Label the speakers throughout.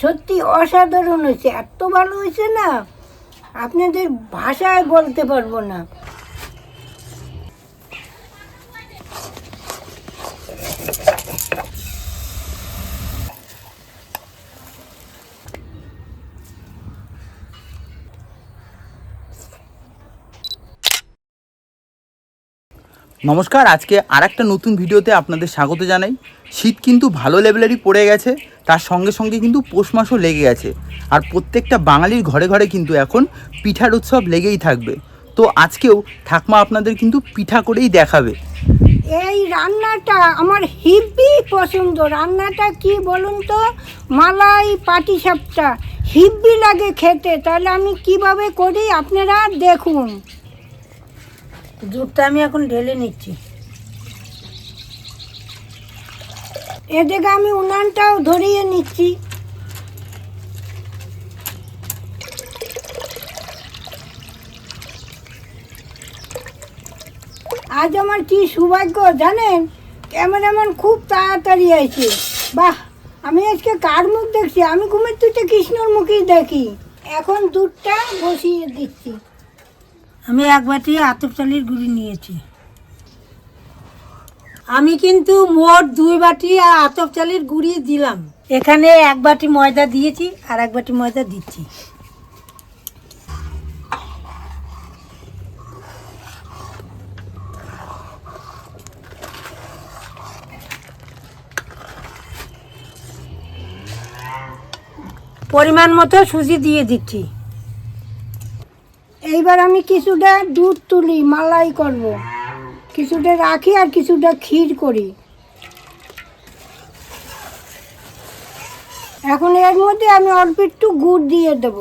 Speaker 1: সত্যি অসাধারণ হয়েছে এত ভালো হয়েছে না। আপনাদের ভাষায় বলতে পারব না।
Speaker 2: নমস্কার, আজকে আর একটা নতুন ভিডিওতে আপনাদের স্বাগত জানাই। শীত কিন্তু ভালো লেভেলেরই পড়ে গেছে, তার সঙ্গে সঙ্গে কিন্তু পৌষ মাসও লেগে গেছে। আর প্রত্যেকটা বাঙালির ঘরে ঘরে কিন্তু এখন পিঠার উৎসব লেগেই থাকবে। তো আজকেও ঠাকমা আপনাদের কিন্তু পিঠা করেই দেখাবে।
Speaker 1: এই রান্নাটা আমার হিব্বি পছন্দ। রান্নাটা কি বলুন তো? মালাই পাটিসাপটা। হিব্বি লাগে খেতে, তাহলে আমি কীভাবে করি আপনারা দেখুন। দুধটা আমি এখন ঢেলে নিচ্ছি। এদিকে আমি উনানটাও ধরিয়ে নিচ্ছি। আজ আমার কি সৌভাগ্য জানেন? ক্যামেরাম্যান খুব তাড়াতাড়ি আছে বাহ, আমি আজকে কার মুখ দেখছি? আমি ঘুমের তুইতে কৃষ্ণর মুখই দেখি। এখন দুধটা বসিয়ে দিচ্ছি। আমি এক বাটি আতপ চালের গুঁড়ি নিয়েছি। আমি কিন্তু মোট দুই বাটি আতপ চালের গুঁড়ি দিলাম। এখানে এক বাটি ময়দা দিয়েছি আর এক বাটি ময়দা দিচ্ছি। পরিমাণ মতো সুজি দিয়ে দিচ্ছি। এইবার আমি কিছুটা দুধ তুলি, মালাই করব। কিছুটা রাখি আর কিছুটা ক্ষীর করি। এখন এর মধ্যে আমি অল্প একটু গুড় দিয়ে দেব।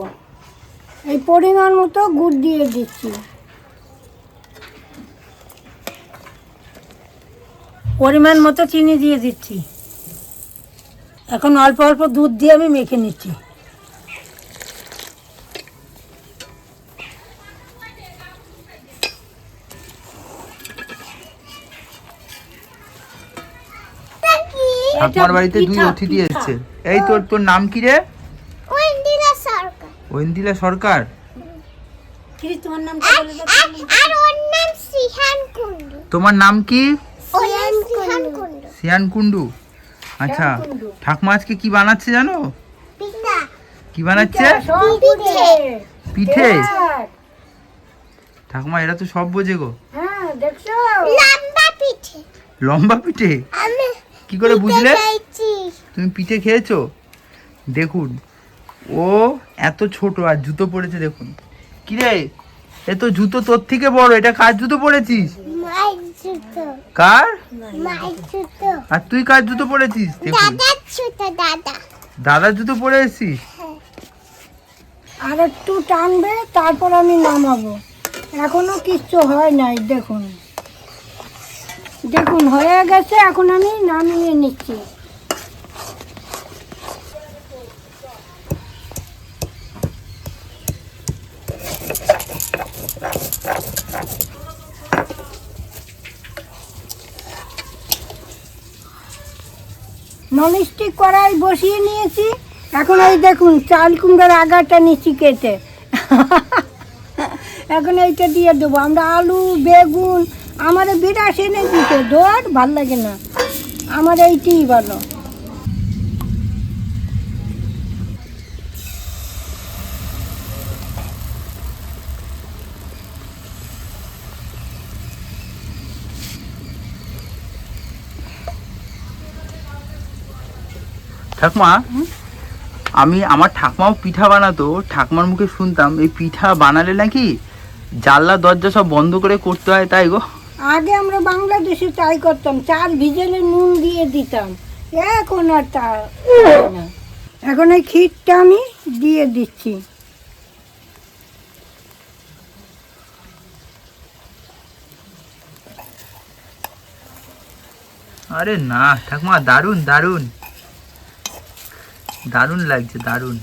Speaker 1: এই পরিমাণ মতো গুড় দিয়ে দিচ্ছি। পরিমাণ মতো চিনি দিয়ে দিচ্ছি। এখন অল্প অল্প দুধ দিয়ে আমি মেখে নিচ্ছি।
Speaker 2: ঠাকুমার বাড়িতে দুই অতিথি। এসছে। এই তোর তোর নাম কি রে?
Speaker 3: ওয়েন্ডিলা সরকার।
Speaker 2: ঐন্দিলা সরকার?
Speaker 1: কি তোমার নাম
Speaker 3: আর ওর নাম সিহান কুন্ডু
Speaker 2: তোমার নাম কি?
Speaker 3: সিহান কুন্ডু
Speaker 2: সিয়ান কুন্ডু আচ্ছা। ঠাকুমা আজকে কি বানাচ্ছে জানো? কি বানাচ্ছে?
Speaker 3: পিঠে।
Speaker 2: পিঠে। ঠাকুমা এরা তো সব বোঝে গো।
Speaker 1: হ্যাঁ দেখছ?
Speaker 3: লম্বা পিঠে।
Speaker 2: লম্বা পিঠে?
Speaker 3: আমি
Speaker 2: কি করে বুঝলে? তুমি পিঠে খেয়েছো? দেখুন ও এত ছোট আর জুতো পরেছে দেখুন। কি রে এ তো জুতো তোর থেকে বড় এটা কার জুতো পরেছিস কার? আর তুই কার জুতো পরেছিস দেখুন।
Speaker 3: দাদার জুতো দাদা।
Speaker 2: জুতো পরে এসেছিস?
Speaker 1: আর একটু টানবে তারপর আমি নামাবো। এখনও কিচ্ছু হয় নাই দেখুন। দেখুন, হয়ে গেছে, এখন আমি নামিয়ে নিচ্ছি। ননস্টিক কড়াই বসিয়ে নিয়েছি। এখন এই দেখুন, চাল কুমড়ার আগাটা নিচ্ছি কেটে। এখন এইটা দিয়ে দেবো। আমরা আলু, বেগুন আমার বিরাট এনে দিতে দোয়ার ভালো লাগে না। আমার এইটিই ভালো।
Speaker 2: ঠাকুমা আমি আমার ঠাকুমাও পিঠা বানাতো। ঠাকুমার মুখে শুনতাম এই পিঠা বানালে নাকি জানলা দরজা সব বন্ধ করে করতে হয় তাই গো।
Speaker 1: আগে আমরা বাংলাদেশে তাই করতাম চাল ভিজেলে নুন দিয়ে দিতাম। এখন আর তা এখন এই ক্ষীরটা আমি দিয়ে দিচ্ছি।
Speaker 2: আরে না, ঠাকুমা, দারুণ দারুণ। দারুণ লাগছে, দারুণ।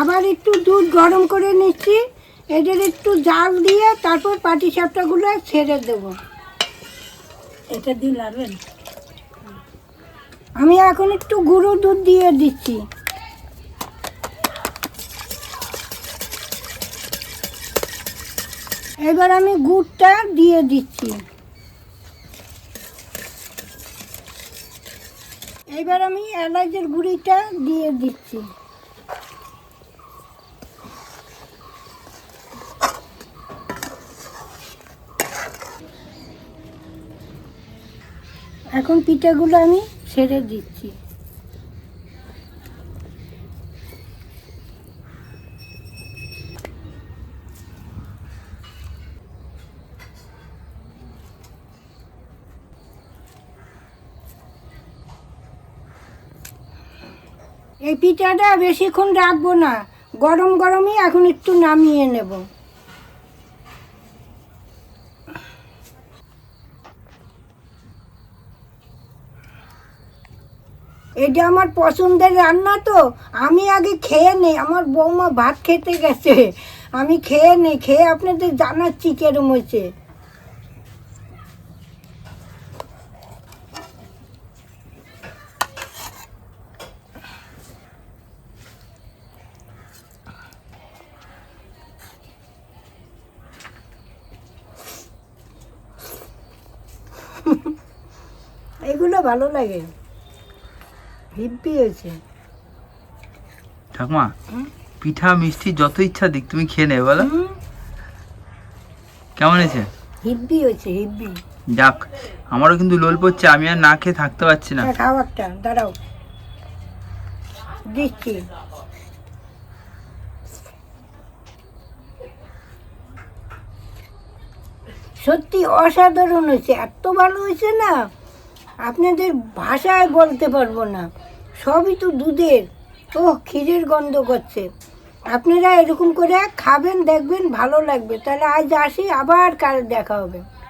Speaker 1: আবার একটু দুধ গরম করে নিচ্ছি। এদের একটু জাল দিয়ে তারপর পাটি সাপটাগুলো ছেড়ে দেবো। এটা দিয়ে লাড়বেন? আমি এখন একটু গুঁড়ো দুধ দিয়ে দিচ্ছি। এবার আমি গুড়টা দিয়ে দিচ্ছি। এবার আমি এলাচের গুঁড়িটা দিয়ে দিচ্ছি। এখন পিঠাগুলো আমি ছেড়ে দিচ্ছি। এই পিঠাটা বেশিক্ষণ রাখব না, গরম গরমই এখন একটু নামিয়ে নেব। এটা আমার পছন্দের রান্না তো। আমি আগে খেয়ে নেই। আমার বৌমা ভাত খেতে গেছে। আমি খেয়ে নেই। খেয়ে আপনাদের জানাচ্ছি কেরম হয়েছে। এগুলো ভালো লাগে। হিব্বি হয়েছে
Speaker 2: ঠাকুমা পিঠা মিষ্টি যত ইচ্ছা দিক তুমি খেয়ে নেবে বলো। কেমন হয়েছে?
Speaker 1: হিব্বি হয়েছে হিব্বি
Speaker 2: যাক আমারও কিন্তু লোল পড়ছে আমি আর না খেয়ে থাকতে পারছি না।
Speaker 1: খাও একটা দাঁড়াও। দিচ্ছি। সত্যি অসাধারণ হয়েছে এত ভালো হয়েছে না? আপনাদের ভাষায় বলতে পারব না। সবই তো দুধের। ও ক্ষীরের গন্ধ করছে। আপনারা এরকম করে খাবেন, দেখবেন ভালো লাগবে। তাহলে আজ আসি, আবার কাল দেখা হবে।